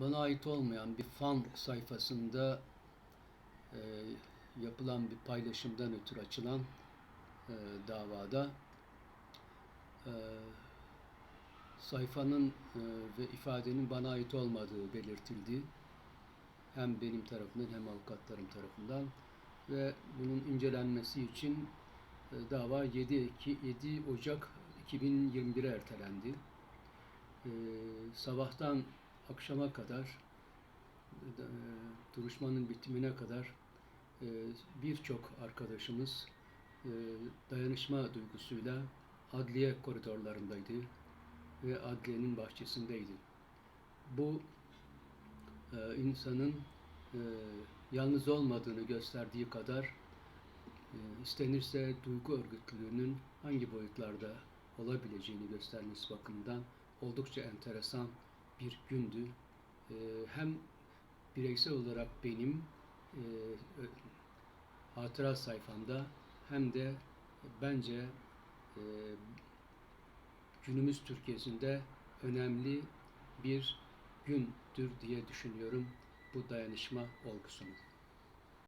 bana ait olmayan bir fan sayfasında e, yapılan bir paylaşımdan ötürü açılan e, davada e, sayfanın e, ve ifadenin bana ait olmadığı belirtildi. Hem benim tarafımdan hem avukatlarım tarafından ve bunun incelenmesi için e, dava 7, Eki- 7 Ocak 2021'e ertelendi. E, sabahtan akşama kadar e, duruşmanın bitimine kadar e, birçok arkadaşımız e, dayanışma duygusuyla adliye koridorlarındaydı ve adliyenin bahçesindeydi. Bu insanın yalnız olmadığını gösterdiği kadar istenirse duygu örgütlülüğünün hangi boyutlarda olabileceğini göstermesi bakımından oldukça enteresan bir gündü. E, hem bireysel olarak benim e, hatıra sayfamda hem de bence e, günümüz Türkiye'sinde önemli bir gündür diye düşünüyorum bu dayanışma olgusunu.